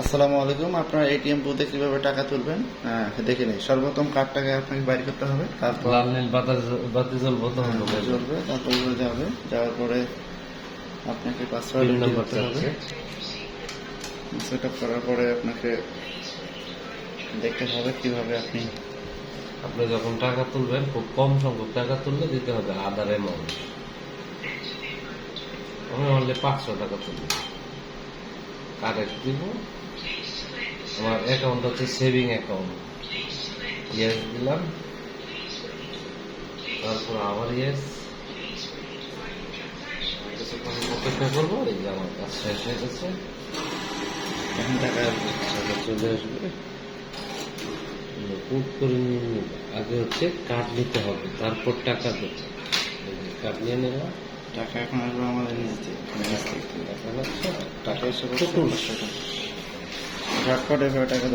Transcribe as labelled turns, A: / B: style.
A: আসসালামু আলাইকুম। আপনার এটিএম বুথে কীভাবে টাকা তুলবেন? হ্যাঁ দেখে নিন সর্বপ্রথম কার্ডটাকে আপনাকে বাইর করতে হবে। তারপর
B: লাল নীল বাতি জ্বলবো তখন
A: হ্যাঁ,
B: যাবে।
A: চলবে তারপর যাবে। যাওয়ার পরে আপনাকে পাসওয়ার্ড করতে হবে। সেট আপ করার পরে আপনাকে দেখতে হবে কীভাবে আপনি
B: আপনি যখন টাকা তুলবেন খুব কম সংখ্যক টাকা তুললে দিতে হবে আদার অ্যামাউন্ট আমি অনলি পাঁচশো টাকা তুলব। কারেক্ট দিব। আমার অ্যাকাউন্ট হচ্ছে সেভিং অ্যাকাউন্ট ইয়েস দিলাম। তারপর আবার ইয়েস কিছুক্ষণ অপেক্ষা করব এই যে আমার কাজ শেষ হয়ে গেছে।
A: এখন টাকা
B: টাকা চলে আসবে। বুক করে নিয়ে নিব। আগে হচ্ছে কার্ড নিতে হবে তারপর টাকা দেবো। কার্ড নিয়ে নিলাম
A: টাকা এখন আসবে আমাদের নিজ থেকে।
B: দেখা যাচ্ছে।
A: টাকা
B: হিসেবে।
A: ঝটপট এভাবে টাকা